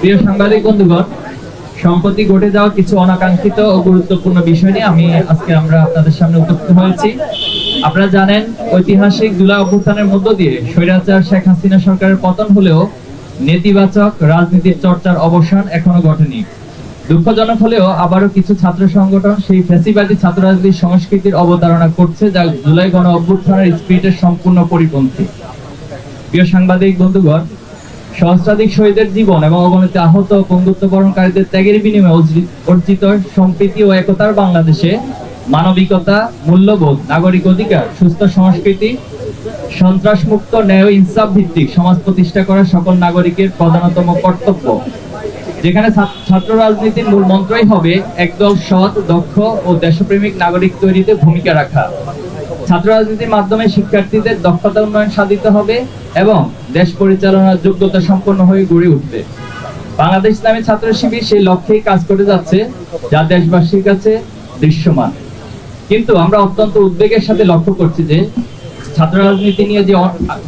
প্রিয় সাংবাদিক বন্ধুগণ, সম্প্রতি ঘটে যাওয়া কিছু অনাকাঙ্ক্ষিত ও গুরুত্বপূর্ণ বিষয় নিয়ে আমি আজকে আমরা আপনাদের সামনে উপস্থিত হয়েছি। আপনারা জানেন, ঐতিহাসিক জুলাই অভ্যুত্থানের মধ্য দিয়ে স্বৈরাচার শেখ হাসিনা সরকারের পতন হলেও নেতিবাচক রাজনীতির চর্চার অবসান এখনও ঘটেনি। দুঃখজনক হলেও আবারও কিছু ছাত্র সংগঠন সেই ফ্যাসিবাদী ছাত্র রাজনীতির সংস্কৃতির অবতারণা করছে যা জুলাই গণ অভ্যুত্থানের স্পিরিটের সম্পূর্ণ পরিপন্থী। প্রিয় সাংবাদিক বন্ধুগণ সহস্রাধিক শহীদের জীবন এবং অগণিত আহত বরণকারীদের ত্যাগের বিনিময়ে অর্জিত সম্প্রীতি ও একতার বাংলাদেশে মানবিকতা, মূল্যবোধ, নাগরিক অধিকার, সুস্থ সংস্কৃতি, সন্ত্রাসমুক্ত ন্যায় ইনসাফ ভিত্তিক সমাজ প্রতিষ্ঠা করা সকল নাগরিকের প্রধানতম কর্তব্য। যেখানে ছাত্র রাজনীতির মূল মন্ত্রই হবে একদল সৎ, দক্ষ ও দেশপ্রেমিক নাগরিক তৈরিতে ভূমিকা রাখা। ছাত্র রাজনীতির মাধ্যমে শিক্ষার্থীদের দক্ষতা উন্নয়ন সাধিত হবে এবং দেশ পরিচালনার যোগ্যতা সম্পন্ন হয়ে গড়ে উঠবে। বাংলাদেশ ইসলামী ছাত্র শিবির সেই লক্ষ্যেই কাজ করে যাচ্ছে, যা দেশবাসীর কাছে দৃশ্যমান। কিন্তু আমরা অত্যন্ত উদ্বেগের সাথে লক্ষ্য করছি যে, ছাত্র রাজনীতি নিয়ে যে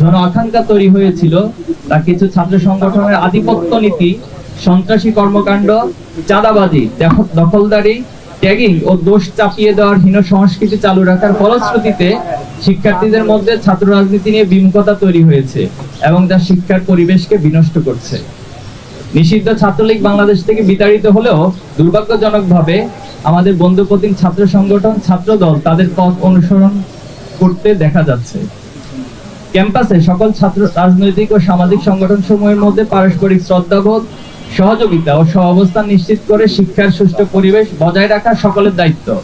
জন আকাঙ্ক্ষা তৈরি হয়েছিল, তা কিছু ছাত্র সংগঠনের আধিপত্য নীতি, সন্ত্রাসী কর্মকাণ্ড, চাঁদাবাজি দখলদারি ট্যাগিং ও দোষ চাপিয়ে দেওয়ার হীন সংস্কৃতি চালু রাখার ফলশ্রুতিতে শিক্ষার্থীদের মধ্যে ছাত্র রাজনীতি নিয়ে বিমুখতা তৈরি হয়েছে এবং শিক্ষার পরিবেশকে বিনষ্ট করছে। নিষিদ্ধ ছাত্রলীগ বাংলাদেশ থেকে বিতাড়িত হলেও দুর্ভাগ্যজনকভাবে আমাদের বন্ধুপ্রতিম ছাত্র সংগঠন, ছাত্র দল তাদের পথ অনুসরণ করতে দেখা যাচ্ছে। ক্যাম্পাসে সকল ছাত্র রাজনৈতিক ও সামাজিক সংগঠন সমূহের মধ্যে পারস্পরিক শ্রদ্ধাবোধ সহযোগিতা ও সহাবস্থান নিশ্চিত করে শিক্ষার সুষ্ঠু পরিবেশ বজায় রাখা সকলের দায়িত্ব।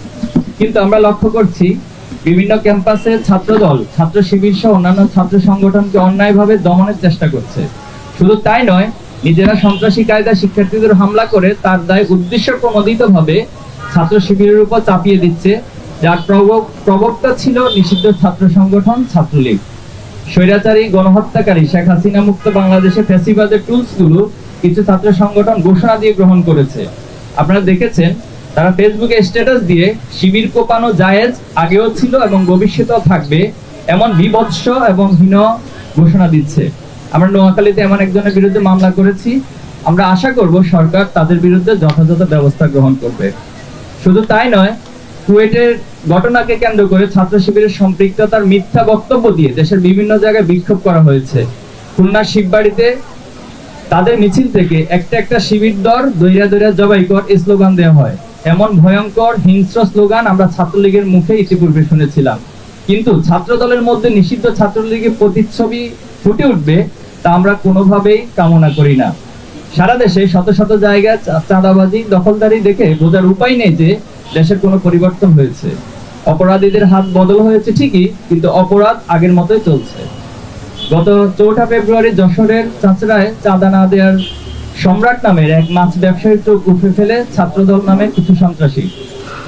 কিন্তু আমরা লক্ষ্য করছি, বিভিন্ন ক্যাম্পাসে ছাত্রদল ছাত্র শিবির সহ অন্যান্য ছাত্র সংগঠনকে অন্যায়ভাবে দমনের চেষ্টা করছে। শুধু তাই নয়, নিজেরা সন্ত্রাসী কায়দা শিক্ষার্থীদের হামলা করে তার দায় উদ্দেশ্য প্রণোদিত ভাবে ছাত্র শিবিরের উপর চাপিয়ে দিচ্ছে, যার প্রবক- প্রবক্তা ছিল নিষিদ্ধ ছাত্র সংগঠন ছাত্রলীগ। স্বৈরাচারী গণহত্যাকারী শেখ হাসিনা মুক্ত বাংলাদেশে টুলসগুলো কিছু ছাত্র সংগঠন ঘোষণা দিয়ে গ্রহণ করেছে। আপনারা দেখেছেন, তারা ফেসবুকে স্ট্যাটাস দিয়ে, শিবির কোপানো জায়েজ আগেও ছিল এবং ভবিষ্যতেও থাকবে এমন বিভৎস এবং হীন ঘোষণা দিচ্ছে। আমরা নোয়াখালীতে এমন একজনের বিরুদ্ধে মামলা করেছি। আমরা আশা করব সরকার তাদের বিরুদ্ধে যথাযথ ব্যবস্থা গ্রহণ করবে। শুধু তাই নয়, কুয়েটের ঘটনাকে কেন্দ্র করে ছাত্র শিবিরের সম্পৃক্ততার মিথ্যা বক্তব্য দিয়ে দেশের বিভিন্ন জায়গায় বিক্ষোভ করা হয়েছে। খুলনার শিববাড়িতে তাদের মিছিল থেকে একটা একটা শিবির দর দৈরা দৈরা জবাই কর স্লোগান দেওয়া হয়। এমন ভয়ঙ্কর হিংস্র স্লোগান আমরা ছাত্রলীগের মুখে ইতিপূর্বে শুনেছিলাম। কিন্তু ছাত্র দলের মধ্যে নিষিদ্ধ ছাত্রলীগের প্রতিচ্ছবি ফুটে উঠবে তা আমরা কোনোভাবেই কামনা করি না। সারা দেশে শত শত জায়গায় চাঁদাবাজি, দখলদারি দেখে বোঝার উপায় নেই যে দেশের কোনো পরিবর্তন হয়েছে। অপরাধীদের হাত বদল হয়েছে ঠিকই, কিন্তু অপরাধ আগের মতোই চলছে। গত চৌঠা ফেব্রুয়ারি যশোরের চাঁচড়ায় চাঁদা না দেওয়ার সম্রাট নামের এক মাছ ব্যবসায়ীর চোখ উঠে ফেলে ছাত্রদল নামে কিছু সন্ত্রাসী।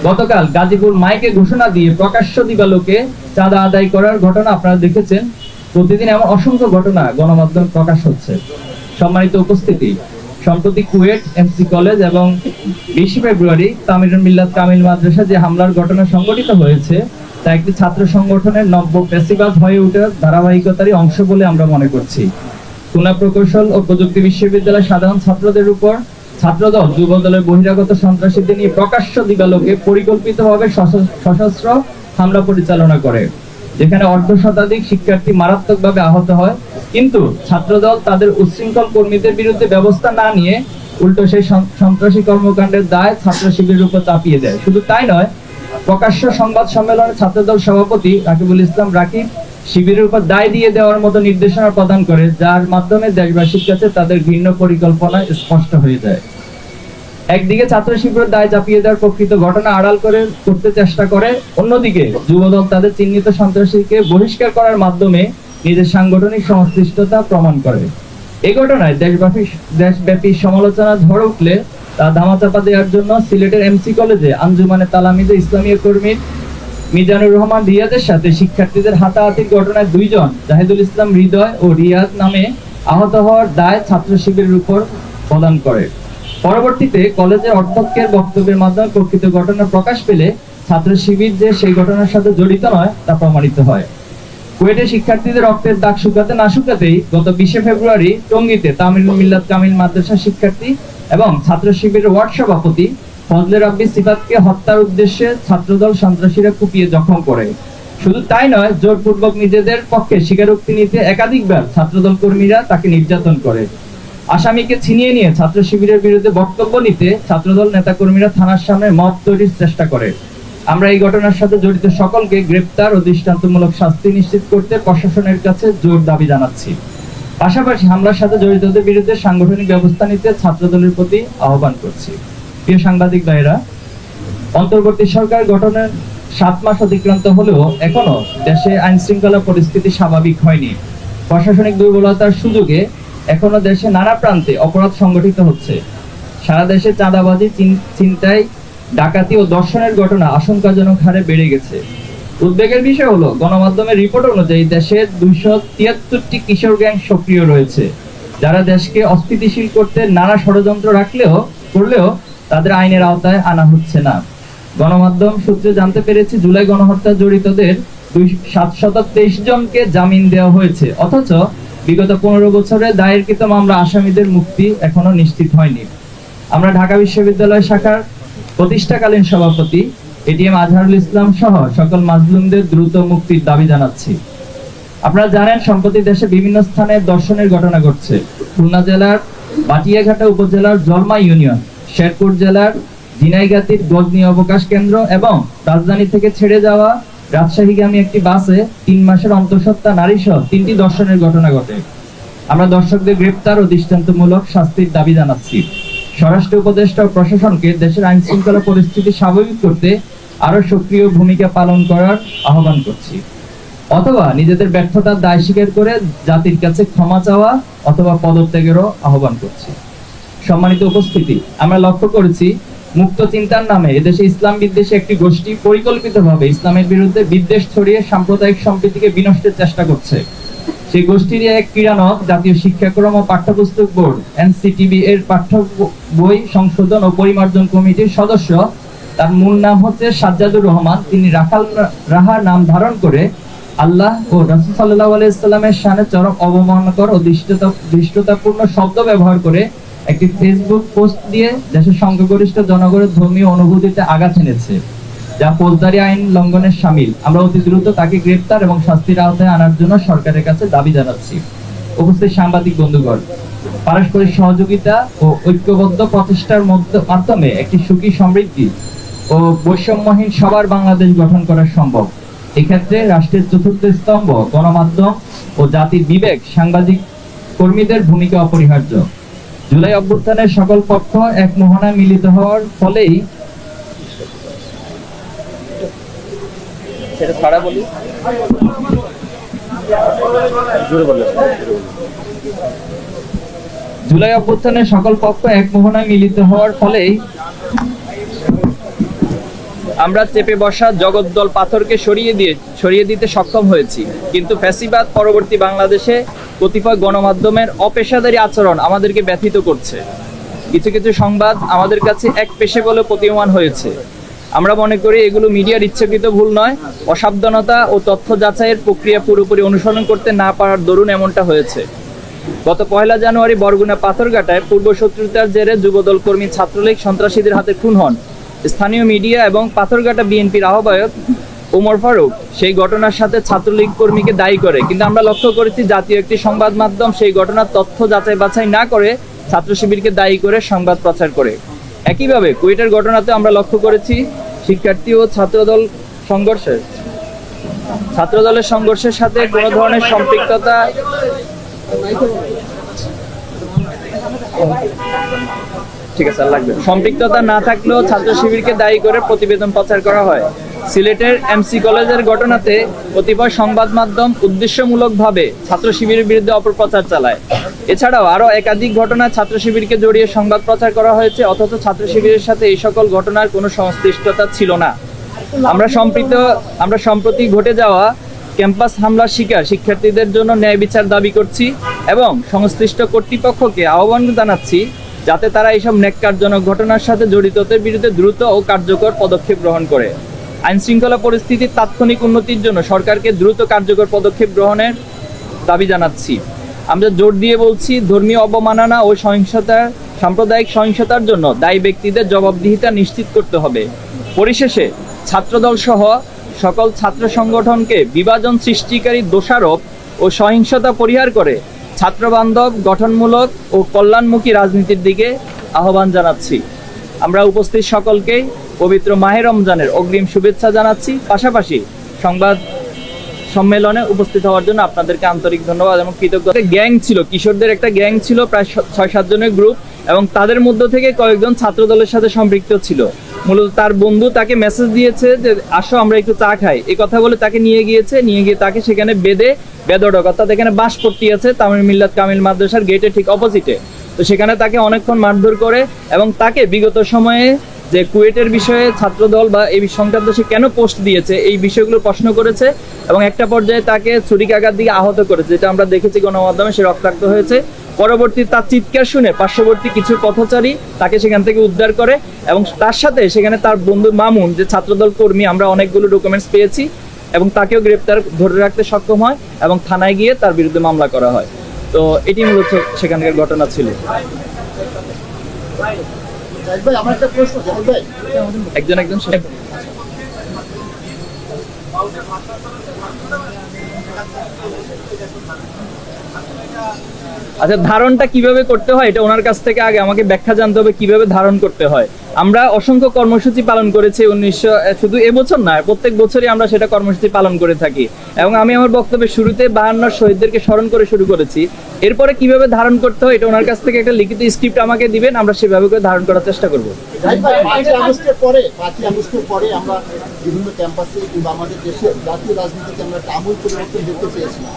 গতকাল গাজীপুর মাইকে ঘোষণা দিয়ে প্রকাশ্য দিবালোকে চাঁদা আদায় করার ঘটনা আপনারা দেখেছেন। প্রতিদিন এমন অসংখ্য ঘটনা গণমাধ্যম প্রকাশ হচ্ছে। সম্মানিত উপস্থিতি, সম্প্রতি কুয়েট এমসি কলেজ এবং বিশে ফেব্রুয়ারি তামিরুল মিল্লাত কামিল মাদ্রাসা যে হামলার ঘটনা সংঘটিত হয়েছে তা একটি ছাত্র সংগঠনের নব্য পেশিবাদ হয়ে ওঠার ধারাবাহিকতারই অংশ বলে আমরা মনে করছি। খুলনা প্রকৌশল ও প্রযুক্তি বিশ্ববিদ্যালয়ের সাধারণ ছাত্রদের উপর ছাত্রদল যুব দলের বহিরাগত সন্ত্রাসীদের নিয়ে প্রকাশ্য দিবালোকে পরিকল্পিতভাবে সশস্ত্র হামলা পরিচালনা করে, যেখানে অর্ধ শতাধিক শিক্ষার্থী মারাত্মকভাবে আহত হয়। কিন্তু ছাত্রদল তাদের উচ্ছৃঙ্খল কর্মীদের বিরুদ্ধে ব্যবস্থা না নিয়ে উল্টো সেই সন্ত্রাসী কর্মকাণ্ডের দায় ছাত্র শিবিরের উপর চাপিয়ে দেয়। শুধু তাই নয় প্রকাশ্য সংবাদ সম্মেলনে ছাত্রদল সভাপতি রাকিবুল ইসলাম রাকিব শিবিরের উপর দায় দিয়ে দেওয়ার মতো নির্দেশনা প্রদান করে, যার মাধ্যমে দেশবাসীর কাছে তাদের ঘৃণ্য পরিকল্পনা স্পষ্ট হয়ে যায়। একদিকে ছাত্র শিবিরের দায় চাপিয়ে দেওয়ার প্রকৃত ঘটনা আড়াল করে করতে চেষ্টা করে, অন্যদিকে যুবদল তাদের চিহ্নিত সন্ত্রাসীকে বহিষ্কার করার মাধ্যমে নিজের সাংগঠনিক সংশ্লিষ্টতা প্রমাণ করে। এই ঘটনায় দেশব্যাপী দেশব্যাপী সমালোচনা ঝড় উঠলে ধামাচাপা দেওয়ার জন্য সিলেটের এমসি কলেজে আঞ্জুমানে তালামিদে ইসলামীয় কর্মীর মিজানুর রহমান রিয়াদের সাথে শিক্ষার্থীদের হাতাহাতির ঘটনায় দুইজন, জাহিদুল ইসলাম হৃদয় ও রিয়াদ নামে আহত হওয়ার দায় ছাত্র শিবিরের উপর প্রদান করে। পরবর্তীতে কলেজের অধ্যক্ষের বক্তব্যের মাধ্যমে প্রকৃত ঘটনা প্রকাশ পেলে ছাত্র শিবির যে সেই ঘটনার সাথে জড়িত নয়, তা প্রমাণিত হয়। কুয়েটে শিক্ষার্থীদের রক্তের দাগ শুকাতে না শুকাতেই গত বিশে ফেব্রুয়ারি টঙ্গীতে তামিল মিল্লাত কামিল মাদ্রাসা শিক্ষার্থী এবং ছাত্র শিবিরের ওয়ার্ড সভাপতি ফজলে রাব্বি সিফাতকে হত্যার উদ্দেশ্যে ছাত্রদল সন্ত্রাসীরা কুপিয়ে জখম করে। শুধু তাই নয়, জোরপূর্বক নিজেদের পক্ষে স্বীকারোক্তি নিতে একাধিকবার ছাত্রদল কর্মীরা তাকে নির্যাতন করে। আসামিকে ছিনিয়ে নিয়ে ছাত্র শিবিরের বিরুদ্ধে বক্তব্য নিতে ছাত্রদল নেতাকর্মীরা থানার সামনে মত তৈরির চেষ্টা করে। আমরা এই ঘটনার সাথে জড়িত সকলকে গ্রেপ্তার ও দৃষ্টান্তমূলক শাস্তি নিশ্চিত করতে প্রশাসনের কাছে জোর দাবি জানাচ্ছি। পাশাপাশি হামলার সাথে জড়িতদের বিরুদ্ধে সাংগঠনিক ব্যবস্থা নিতে ছাত্রদলের প্রতি আহ্বান করছি। প্রিয় সাংবাদিক ভাইরা অন্তর্বর্তী সরকার গঠনের সাত মাস অতিক্রান্ত হলেও এখনও দেশে আইন শৃঙ্খলা পরিস্থিতি স্বাভাবিক হয়নি। প্রশাসনিক দুর্বলতার সুযোগে এখনও দেশে নানা প্রান্তে অপরাধ সংগঠিত হচ্ছে। সারা দেশে চাঁদাবাজি চিন্তায় ডাকাতি ও দর্শনের ঘটনা আশঙ্কাজনক হারে বেড়ে গেছে। উদ্বেগের বিষয় হলো, গণমাধ্যমের রিপোর্ট অনুযায়ী দেশের দুইশো তিয়াত্তরটি কিশোর গ্যাং সক্রিয় রয়েছে। যারা দেশকে অস্থিতিশীল করতে নানা ষড়যন্ত্র রাখলেও, করলেও তাদের আইনের আওতায় আনা হচ্ছে না। গণমাধ্যম সূত্রে জানতে পেরেছি, জুলাই গণহত্যা জড়িতদের দুই সাতশত তেইশ জনকে জামিন দেওয়া হয়েছে। অথচ বিগত পনেরো বছরে দায়েরকৃত মামলা আসামিদের মুক্তি এখনও নিশ্চিত হয়নি। আমরা ঢাকা বিশ্ববিদ্যালয় শাখার প্রতিষ্ঠাকালীন সভাপতি এটিএম আজহারুল ইসলাম সহ সকল মাজলুমদের দ্রুত মুক্তির দাবি জানাচ্ছি। আপনারা জানেন, সম্প্রতি দেশে বিভিন্ন স্থানে দর্শনের ঘটনা ঘটছে। খুলনা জেলার বাটিয়াঘাটা উপজেলার জলমা ইউনিয়ন, শেরপুর জেলার ঝিনাইগাতির গজনী অবকাশ কেন্দ্র এবং রাজধানী থেকে ছেড়ে যাওয়া রাজশাহীগামী একটি বাসে তিন মাসের অন্তঃসত্ত্বা নারী সহ তিনটি দর্শনের ঘটনা ঘটে। আমরা দর্শকদের গ্রেপ্তার ও দৃষ্টান্তমূলক শাস্তির দাবি জানাচ্ছি। স্বরাষ্ট্র উপদেষ্টা ও প্রশাসনকে দেশের আইন শৃঙ্খলা পরিস্থিতি স্বাভাবিক করতে আরও সক্রিয় ভূমিকা পালন করার আহ্বান করছি। অথবা নিজেদের ব্যর্থতার দায় স্বীকার করে জাতির কাছে ক্ষমা চাওয়া অথবা পদত্যাগেরও আহ্বান করছি। সম্মানিত উপস্থিতি, আমরা লক্ষ্য করেছি মুক্ত চিন্তার নামে এদেশে ইসলাম বিদ্বেষী একটি গোষ্ঠী পরিকল্পিতভাবে ইসলামের বিরুদ্ধে বিদ্বেষ ছড়িয়ে সাম্প্রদায়িক সম্প্রীতিকে বিনষ্টের চেষ্টা করছে। সেই গোষ্ঠীর এক ক্রীড়ানক, জাতীয় শিক্ষাক্রম ও পাঠ্যপুস্তক বোর্ড এনসিটিবি এর পাঠ্য বই সংশোধন ও পরিমার্জন কমিটির সদস্য তার মূল নাম হচ্ছে সাজ্জাদুর রহমান। তিনি রাখাল রাহার নাম ধারণ করে আল্লাহ ও রাসূল সাল্লাল্লাহু আলাইহি সাল্লামের শানে চরম অবমাননাকর ও দৃষ্টতা, দৃষ্টতাপূর্ণ শব্দ ব্যবহার করে একটি ফেসবুক পোস্ট দিয়ে দেশের সংখ্যাগরিষ্ঠ জনগণের ধর্মীয় অনুভূতিতে আঘাত এনেছে, যা ফৌজদারি আইন লঙ্ঘনের সামিল। আমরা অতি দ্রুত তাকে গ্রেপ্তার এবং শাস্তির আওতায় আনার জন্য সরকারের কাছে দাবি জানাচ্ছি। উপস্থিত সাংবাদিক বন্ধুগণ, পারস্পরিক সহযোগিতা ও ঐক্যবদ্ধ প্রচেষ্টার মধ্য- মাধ্যমে একটি সুখী সমৃদ্ধি ও বৈষম্যহীন সবার বাংলাদেশ গঠন করা সম্ভব। এক্ষেত্রে রাষ্ট্রের চতুর্থ স্তম্ভ গণমাধ্যম ও জাতির বিবেক সাংবাদিক কর্মীদের ভূমিকা অপরিহার্য। জুলাই অভ্যুত্থানের সকল পক্ষ এক মোহনায় মিলিত হওয়ার ফলেই সেটা ছাড়া বলি। জুলাই অভ্যুত্থানের সকল পক্ষ এক মোহনায় মিলিত হওয়ার ফলেই আমরা চেপে বসা জগদ্দল পাথরকে সরিয়ে দিয়ে, সরিয়ে দিতে সক্ষম হয়েছি। কিন্তু ফ্যাসিবাদ পরবর্তী বাংলাদেশে কতিপয় গণমাধ্যমের অপেশাদারী আচরণ আমাদেরকে ব্যথিত করছে। কিছু কিছু সংবাদ আমাদের কাছে এক পেশে বলে প্রতীয়মান হয়েছে। আমরা মনে করি এগুলো মিডিয়ার ইচ্ছাকৃত ভুল নয়, অসাবধানতা ও তথ্য যাচাইয়ের প্রক্রিয়া পুরোপুরি অনুসরণ করতে না পারার দরুন এমনটা হয়েছে। গত পয়লা জানুয়ারি বরগুনা পাথরঘাটায় পূর্ব শত্রুতার জেরে যুবদল কর্মী ছাত্রলীগ সন্ত্রাসীদের হাতে খুন হন। স্থানীয় মিডিয়া এবং পাথরঘাটা বিএনপির আহ্বায়ক ওমর ফারুক সেই ঘটনার সাথে ছাত্রলীগ কর্মীকে দায়ী করে। কিন্তু আমরা লক্ষ্য করেছি জাতীয় একটি সংবাদ মাধ্যম সেই ঘটনার তথ্য যাচাই বাছাই না করে ছাত্র শিবিরকে দায়ী করে সংবাদ প্রচার করে। একইভাবে কুয়েটের ঘটনাতে আমরা লক্ষ্য করেছি শিক্ষার্থী ও ছাত্রদল সংঘর্ষে। ছাত্রদলের সংঘর্ষের সাথে কোনো ধরনের সম্পৃক্ততা ঠিক আছে লাগবে সম্পৃক্ততা না থাকলেও ছাত্র শিবিরকে দায়ী করে প্রতিবেদন প্রচার করা হয়। সিলেটের এমসি কলেজের ঘটনাতে কতিপয় সংবাদ মাধ্যম উদ্দেশ্যমূলকভাবে ছাত্র শিবিরের বিরুদ্ধে অপপ্রচার চালায়। এছাড়াও আরও একাধিক ঘটনায় ছাত্র শিবিরকে জড়িয়ে সংবাদ প্রচার করা হয়েছে, অথচ ছাত্র শিবিরের সাথে এই সকল ঘটনার কোনো সংশ্লিষ্টতা ছিল না। আমরা সম্প্রীত, আমরা সম্প্রতি ঘটে যাওয়া ক্যাম্পাস হামলার শিকার শিক্ষার্থীদের জন্য ন্যায় বিচার দাবি করছি এবং সংশ্লিষ্ট কর্তৃপক্ষকে আহ্বান জানাচ্ছি যাতে তারা এইসব ন্যাক্কারজনক ঘটনার সাথে জড়িতদের বিরুদ্ধে দ্রুত ও কার্যকর পদক্ষেপ গ্রহণ করে। আইন শৃঙ্খলা পরিস্থিতির তাৎক্ষণিক উন্নতির জন্য সরকারকে দ্রুত কার্যকর পদক্ষেপ গ্রহণের দাবি জানাচ্ছি। আমরা জোর দিয়ে বলছি, ধর্মীয় অবমাননা ও সহিংসতা, সাম্প্রদায়িক সহিংসতার জন্য দায়ী ব্যক্তিদের জবাবদিহিতা নিশ্চিত করতে হবে। পরিশেষে, ছাত্রদল সহ সকল ছাত্র সংগঠনকে বিভাজন সৃষ্টিকারী দোষারোপ ও সহিংসতা পরিহার করে ছাত্রবান্ধব, গঠনমূলক ও কল্যাণমুখী রাজনীতির দিকে আহ্বান জানাচ্ছি। আমরা উপস্থিত সকলকেই পবিত্র মাহে রমজানের অগ্রিম শুভেচ্ছা জানাচ্ছি। পাশাপাশি সংবাদ সম্মেলনে উপস্থিত হওয়ার জন্য আপনাদেরকে আন্তরিক ধন্যবাদ এবং কৃতজ্ঞতা। গ্যাং ছিল, কিশোরদের একটা গ্যাং ছিল, প্রায় ছয় সাতজনের গ্রুপ এবং তাদের মধ্য থেকে কয়েকজন ছাত্র দলের সাথে সম্পৃক্ত ছিল। মূলত তার বন্ধু তাকে মেসেজ দিয়েছে যে, আসো, আমরা একটু চা খাই। এই কথা বলে তাকে নিয়ে গিয়েছে, নিয়ে গিয়ে তাকে সেখানে বেদে বেদডক অর্থাৎ এখানে বাঁশপট্টি আছে তামিল মিল্লাত কামিল মাদ্রাসার গেটের ঠিক অপোজিটে তো সেখানে তাকে অনেকক্ষণ মারধর করে এবং তাকে বিগত সময়ে যে কুয়েটের বিষয়ে ছাত্রদল বা এই সংক্রান্ত সে কেন পোস্ট দিয়েছে, এই বিষয়গুলো প্রশ্ন করেছে এবং একটা পর্যায়ে তাকে ছুরিকাঘাত দিয়ে আহত করেছে, যেটা আমরা দেখেছি গণমাধ্যমে সে রক্তাক্ত হয়েছে। পরবর্তী তার চিৎকার শুনে পার্শ্ববর্তী কিছু পথচারী তাকে সেখান থেকে উদ্ধার করে এবং তার সাথে সেখানে তার বন্ধু মামুন, যে ছাত্রদল কর্মী, আমরা অনেকগুলো ডকুমেন্টস পেয়েছি এবং তাকেও গ্রেপ্তার ধরে রাখতে সক্ষম হয় এবং থানায় গিয়ে তার বিরুদ্ধে মামলা করা হয়। তো এটি মূলত সেখানকার ঘটনা ছিল। একজন একজন আচ্ছা ধারণটা কীভাবে করতে হয় এটা ওনার কাছ থেকে আগে আমাকে ব্যাখ্যা জানতে হবে কীভাবে ধারণ করতে হয়। আমরা অসংখ্য কর্মসূচি পালন করেছি উনিশশো শুধু এবছর নয় প্রত্যেক বছরই আমরা সেটা কর্মসূচি পালন করে থাকি। এবং আমি আমার বক্তব্যের শুরুতে বাহান্নর শহীদদেরকে স্মরণ করে শুরু করেছি। এরপরে কীভাবে ধারণ করতে হয় এটা ওনার কাছ থেকে একটা লিখিত স্ক্রিপ্ট আমাকে দিবেন, আমরা সেভাবে করে ধারণ করার চেষ্টা করব। আমরা বিভিন্ন ক্যাম্পাসে কিংবা আমাদের দেশের জাতীয় রাজনীতিতে আমরা পরিবর্তন দেখতে চেয়েছিলাম।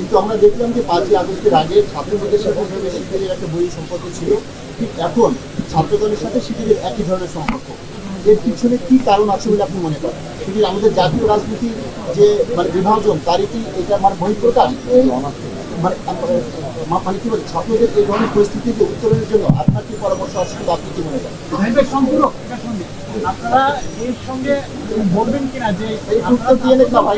কিন্তু আমরা দেখলাম যে পাঁচই আগস্টের আগে ছাত্রদের সাথে শিবিরের একটা বই সম্পর্ক ছিল। ঠিক এখন ছাত্রদলের সাথে শিক্ষকদের একই ধরনের সম্পর্ক। এর পিছনে কি কারণ আছে বলে আপনি মনে করেন? শিক্ষক আমাদের জাতীয় রাজনীতির যে মানে বিভাজন তারই কি এটা আমার বহিঃপ্রকাশ? মানে মানে কি বলে ছাত্রদের এই ধরনের পরিস্থিতিকে উত্তরণের জন্য আপনার কি পরামর্শ আছে আপনি কি মনে করেন? সম্পূরক আপনারা এর সঙ্গে বলবেন কিনা যে এই উত্তর দিয়ে নেন না ভাই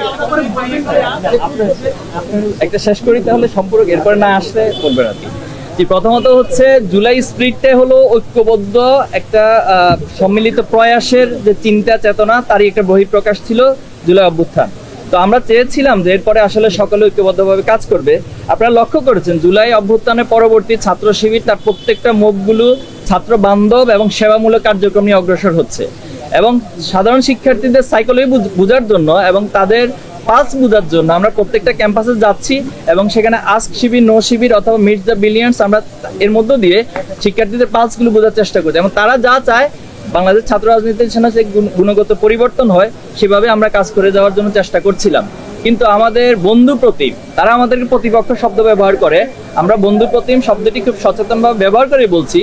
একটা শেষ করি তাহলে সম্পর্ক এরপরে না আসলে বলবেন আর কি। জি প্রথমত হচ্ছে জুলাই স্প্রিটটা হলো ঐক্যবদ্ধ একটা আহ, সম্মিলিত প্রয়াসের যে চিন্তা চেতনা তারই একটা বহিঃপ্রকাশ ছিল জুলাই অভ্যুত্থান। তো আমরা চেয়েছিলাম যে এরপরে আসলে সকলে ঐক্যবদ্ধভাবে কাজ করবে। আপনারা লক্ষ্য করেছেন, জুলাই অভ্যুত্থানের পরবর্তী ছাত্র শিবির তার প্রত্যেকটা মুভগুলো ছাত্র বান্ধব এবং সেবামূলক কার্যক্রম নিয়ে অগ্রসর হচ্ছে। এবং সাধারণ শিক্ষার্থীদের সাইকোলজি বোঝার জন্য এবং তাদের পালস বোঝার জন্য আমরা প্রত্যেকটা ক্যাম্পাসে যাচ্ছি এবং সেখানে আস্ক শিবির, নো শিবির অথবা মিট দ্য বিলিয়ন্স আমরা এর মধ্য দিয়ে শিক্ষার্থীদের পালসগুলো বোঝার চেষ্টা করছি। এবং তারা যা চায় বাংলাদেশ ছাত্র রাজনীতির যে গুণগত পরিবর্তন হয়, সেভাবে আমরা কাজ করে যাওয়ার জন্য চেষ্টা করছিলাম। কিন্তু আমাদের বন্ধু প্রতিম, তারা আমাদেরকে প্রতিপক্ষ শব্দ ব্যবহার করে। আমরা বন্ধু প্রতিম শব্দটি খুব সচেতনভাবে ব্যবহার করে বলছি।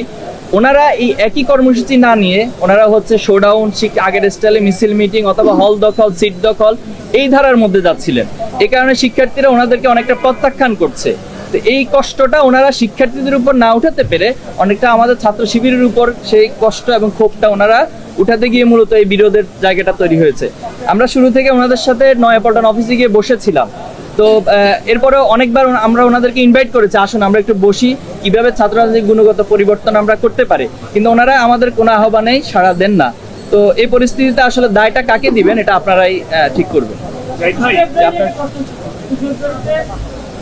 ওনারা এই একই কর্মসূচি না নিয়ে, ওনারা হচ্ছে শোডাউন শিখ আগের স্টাইলে মিছিল মিটিং অথবা হল দখল সিট দখল, এই ধারার মধ্যে যাচ্ছিলেন। এই কারণে শিক্ষার্থীরা ওনাদেরকে অনেকটা প্রত্যাখ্যান করছে। তো এই কষ্টটা ওনারা শিক্ষার্থীদের উপর না উঠাতে পেরে অনেকটা আমাদের ছাত্র শিবিরের উপর সেই কষ্ট এবং ক্ষোভটা ওনারা উঠাতে গিয়ে মূলত এই বিরোধের জায়গাটা তৈরি হয়েছে। আমরা শুরু থেকে ওনাদের সাথে নয়াপল্টন অফিসে গিয়ে বসেছিলাম। তো আহ, এরপরে অনেকবার আমরা ওনাদেরকে ইনভাইট করেছি আসুন আমরা একটু বসি কীভাবে ছাত্র রাজনীতির গুণগত পরিবর্তন আমরা করতে পারি। কিন্তু ওনারা আমাদের কোনো আহ্বানেই সাড়া দেন না। তো এই পরিস্থিতিতে আসলে দায়টা কাকে দিবেন এটা আপনারাই আহ, ঠিক করবেন।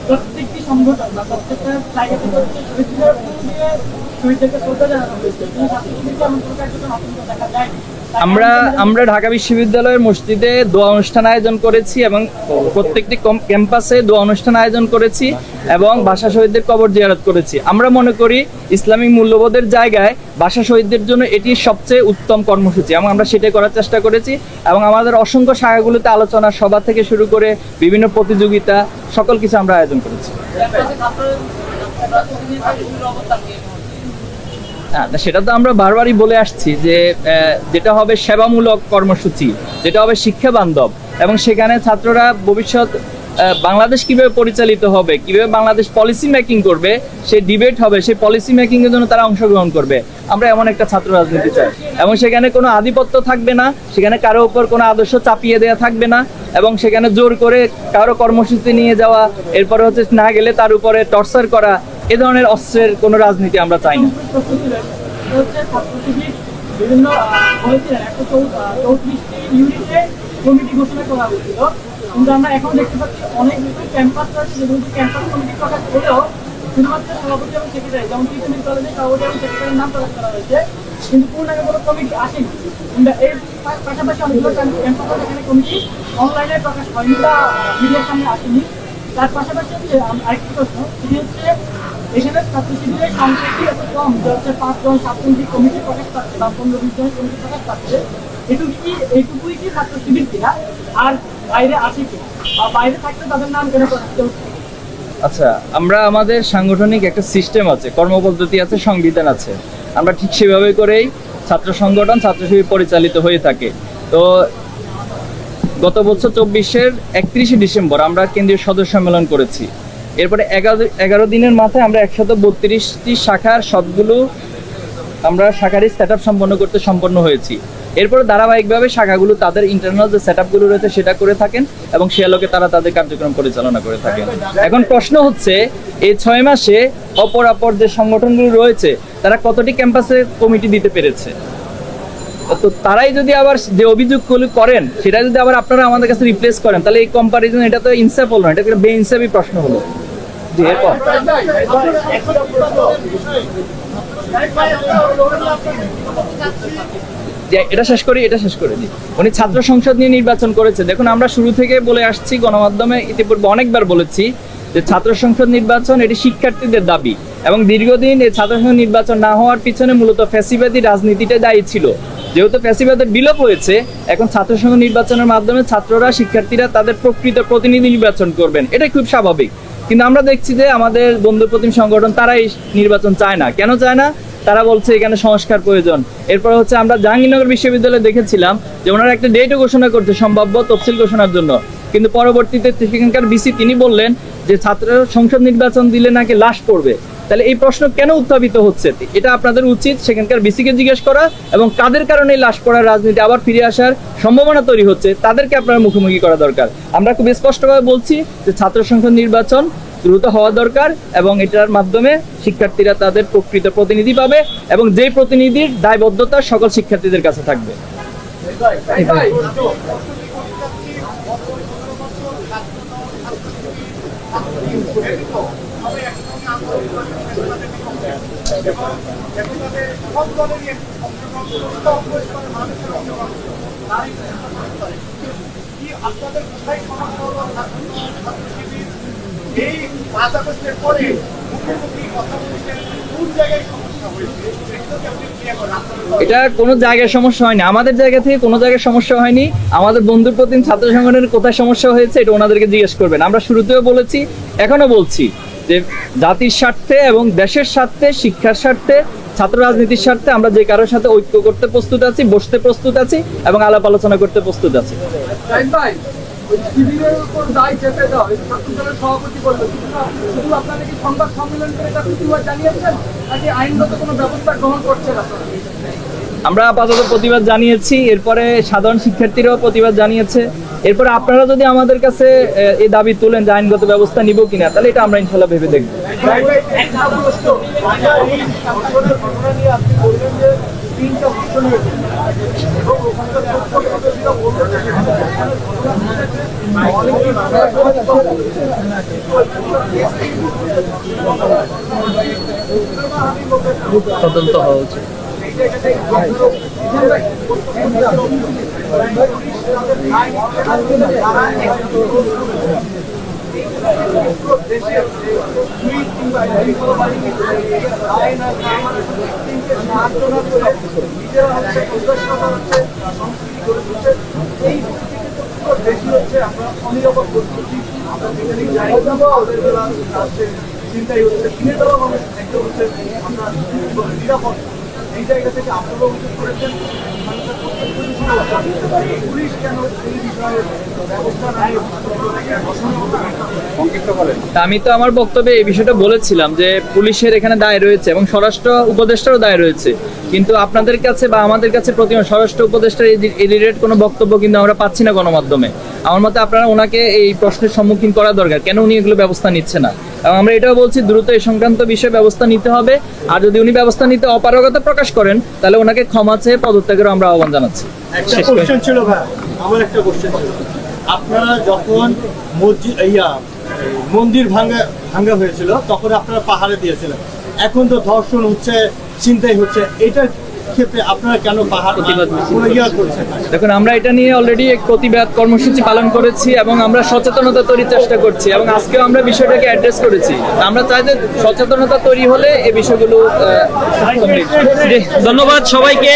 প্রত্যেকটি সংগঠন বা প্রত্যেকটা হচ্ছে শহীদদের শহীদদেরকে শ্রদ্ধা জানানো হয়েছে। কিন্তু ছাত্রলীগকে এমন কোনো কার্যক্রম দেখা যায়নি। আমরা আমরা ঢাকা বিশ্ববিদ্যালয়ের মসজিদে দোয়া অনুষ্ঠান আয়োজন করেছি এবং প্রত্যেকটি ক্যাম্পাসে দোয়া অনুষ্ঠান আয়োজন করেছি এবং ভাষা শহীদদের কবর জিয়ারত করেছি। আমরা মনে করি ইসলামিক মূল্যবোধের জায়গায় ভাষা শহীদদের জন্য এটি সবচেয়ে উত্তম কর্মসূচি এবং আমরা সেটাই করার চেষ্টা করেছি এবং আমাদের অসংখ্য শাখাগুলোতে আলোচনা সভা থেকে শুরু করে বিভিন্ন প্রতিযোগিতা, সকল কিছু আমরা আয়োজন করেছি। সেটা তো আমরা বারবারই বলে আসছি যে যেটা হবে সেবামূলক কর্মসূচি, যেটা হবে শিক্ষা বান্ধব, এবং সেখানে ছাত্ররা ভবিষ্যৎ বাংলাদেশ কীভাবে পরিচালিত হবে, কীভাবে বাংলাদেশ পলিসি মেকিং করবে সে ডিবেট হবে, সেই পলিসি মেকিং এর জন্য তারা অংশগ্রহণ করবে। আমরা এমন একটা ছাত্র রাজনীতি চাই, এবং সেখানে কোনো আধিপত্য থাকবে না, সেখানে কারও উপর কোনো আদর্শ চাপিয়ে দেওয়া থাকবে না, এবং সেখানে জোর করে কারও কর্মসূচি নিয়ে যাওয়া, এরপরে হচ্ছে না গেলে তার উপরে টর্চার করা এ ধরনের অস্ত্রের কোনো রাজনীতি আমরা চাই না। শুধুমাত্র যেমন কলেজে এবং করা হয়েছে। কিন্তু কোনো কমিটি আসেনি। এর পাশাপাশি অনেকগুলো কমিটি অনলাইনে প্রকাশ হয়নি বা মিডিয়ার সামনে আসেনি। তার পাশাপাশি আরেকটি প্রশ্ন হচ্ছে এখানে ছাত্র শিবিরের সংখ্যাটি এত কম যে হচ্ছে পাঁচজন কমিটি প্রকাশ পাচ্ছে বা পনেরো কমিটি প্রকাশ পাচ্ছে, এটুকু কি কি ছাত্র শিবির কিনা? আর বাইরে আছে কিনা? বা বাইরে থাকলে তাদের নাম কেন প্রকাশ হচ্ছে? আচ্ছা আমরা আমাদের সাংগঠনিক একটা সিস্টেম আছে, কর্মপদ্ধতি আছে, সংবিধান আছে। আমরা ঠিক সেভাবে করেই ছাত্র সংগঠন ছাত্র শিবির পরিচালিত হয়ে থাকে। তো গত বছর চব্বিশের একত্রিশে ডিসেম্বর আমরা কেন্দ্রীয় সদস্য সম্মেলন করেছি। এরপরে এগারো এগারো দিনের মাথায় আমরা একশত বত্রিশটি শাখার সবগুলো আমরা শাখারই সেট সম্পন্ন করতে সম্পন্ন হয়েছি। এরপরে ধারাবাহিকভাবে শাখাগুলো তাদের ইন্টারনাল যে সেট আপগুলো রয়েছে সেটা করে থাকেন এবং সে আলোকে তারা তাদের কার্যক্রম পরিচালনা করে থাকেন। এখন প্রশ্ন হচ্ছে, এই ছয় মাসে অপর অপর যে সংগঠনগুলো রয়েছে, তারা কতটি ক্যাম্পাসে কমিটি দিতে পেরেছে? তো তারাই যদি আবার যে অভিযোগগুলো করেন, সেটা যদি আবার আপনারা আমাদের কাছে রিপ্লেস করেন, তাহলে এই কম্পারিজন এটা তো ইনসাফ হলো এটা একটা বেইনসাফি প্রশ্ন হলো। এটা শেষ করি, এটা শেষ করে দিই। উনি ছাত্র সংসদ নিয়ে নির্বাচন করেছে। দেখুন, আমরা শুরু থেকে বলে আসছি, গণমাধ্যমে ইতিপূর্বে অনেকবার বলেছি যে ছাত্র সংসদ নির্বাচন এটি শিক্ষার্থীদের দাবি এবং দীর্ঘদিন এই ছাত্র সংসদ নির্বাচন না হওয়ার পিছনে মূলত ফ্যাসিবাদী রাজনীতিটা দায়ী ছিল। যেহেতু ফ্যাসিবাদের বিলোপ হয়েছে, এখন ছাত্র সংসদ নির্বাচনের মাধ্যমে ছাত্ররা, শিক্ষার্থীরা তাদের প্রকৃত প্রতিনিধি নির্বাচন করবেন। এটা খুব স্বাভাবিক। কিন্তু আমরা দেখছি যে আমাদের বন্ধু প্রতিম সংগঠন, তারাই নির্বাচন চায় না। কেন চায় না? তারা বলছে এখানে সংস্কার প্রয়োজন। এরপর হচ্ছে আমরা জাহাঙ্গীরনগর বিশ্ববিদ্যালয়ে দেখেছিলাম যে ওনারা একটা ডেটও ঘোষণা করছে, সম্ভাব্য তফসিল ঘোষণার জন্য। কিন্তু পরবর্তীতে সেখানকার বিসি তিনি বললেন যে ছাত্র সংসদ নির্বাচন দিলে নাকি লাশ পড়বে। তাহলে এই প্রশ্ন কেন উত্থাপিত হচ্ছে? এটা আপনাদের উচিত সেখানকার বিসিকে জিজ্ঞেস করা এবং কাদের কারণে লাশ পড়ার রাজনীতি আবার ফিরে আসার সম্ভাবনা তৈরি হচ্ছে তাদেরকে আপনারা মুখোমুখি করা দরকার। আমরা খুব স্পষ্টভাবে বলছি যে ছাত্র সংসদ নির্বাচন দ্রুত হওয়া দরকার এবং এটার মাধ্যমে শিক্ষার্থীরা তাদের প্রকৃত প্রতিনিধি পাবে এবং যেই প্রতিনিধির দায়বদ্ধতা সকল শিক্ষার্থীদের কাছে থাকবে। কোন জায়গায় সমস্যা এটা কোনো জায়গায় সমস্যা হয়নি। আমাদের জায়গা থেকে কোনো জায়গায় সমস্যা হয়নি। আমাদের বন্ধুর প্রতি ছাত্র সংগঠনের কোথায় সমস্যা হয়েছে, এটা ওনাদেরকে জিজ্ঞেস করবেন। আমরা শুরুতেও বলেছি এখনও বলছি। যে জাতির স্বার্থে এবং দেশের স্বার্থে, শিক্ষার স্বার্থে, ছাত্র রাজনীতির স্বার্থে আমরা যে কারোর সাথে ঐক্য করতে প্রস্তুত আছি, বসতে প্রস্তুত আছি এবং আলাপ আলোচনা করতে প্রস্তুত আছি। আমরা আপাতত প্রতিবাদ জানিয়েছি, এরপরে সাধারণ শিক্ষার্থীরাও প্রতিবাদ জানিয়েছে। এরপরে আপনারা যদি আমাদের কাছে এই দাবি তুলেন যে আইনগত ব্যবস্থা নিব কিনা, তাহলে এটা আমরা ইনশাল্লাহ ভেবে দেখব। একটা প্রশ্ন এই সংগঠনের ঘটনা নিয়ে আপনি বললেন যে তিনটা ভাষণ হয়েছে এবং ওখানকার তথ্য প্রদর্শীরা বললেন যে সেখানে ঘটনা ঘটেছে, অনেকেই তদন্ত হওয়া উচিত চিন্তাই হচ্ছে কিনে দেওয়া মানুষ হচ্ছে আমরা নিরাপদ তা আমি তো আমার বক্তব্যে এই বিষয়টা বলেছিলাম যে পুলিশের এখানে দায় রয়েছে এবং স্বরাষ্ট্র উপদেষ্টারও দায় রয়েছে। কিন্তু আপনাদের কাছে বা আমাদের কাছে প্রতিমা, স্বরাষ্ট্র উপদেষ্টার রিলেটেড কোনো বক্তব্য কিন্তু আমরা পাচ্ছি না গণমাধ্যমে। আমার মতে আপনারা ওনাকে এই প্রশ্নের সম্মুখীন করা দরকার। কেন উনি এগুলো ব্যবস্থা নিচ্ছে না? আমরা এটাও বলছি, দ্রুত এই সংক্রান্ত বিষয়ে ব্যবস্থা নিতে হবে। আর যদি উনি ব্যবস্থা নিতে অপারগতা প্রকাশ করেন, তাহলে ওনাকে ক্ষমা চেয়ে পদত্যাগেরও আমরা আহ্বান জানাচ্ছি। ছিল আমার একটা কোশ্চেন ছিল। আপনারা যখন মসজিদ, ইয়া, মন্দির ভাঙ্গা ভাঙ্গা হয়েছিল, তখন আপনারা পাহাড়ে দিয়েছিলেন। এখন তো ধর্ষণ হচ্ছে চিন্তাই হচ্ছে এটার ক্ষেত্রে আপনারা কেন? দেখুন আমরা এটা নিয়ে অলরেডি এক প্রতিবাদ কর্মসূচি পালন করেছি এবং আমরা সচেতনতা তৈরির চেষ্টা করছি এবং আজকেও আমরা বিষয়টাকে অ্যাড্রেস করেছি আমরা চাই যে সচেতনতা তৈরি হলে এই বিষয়গুলো। ধন্যবাদ সবাইকে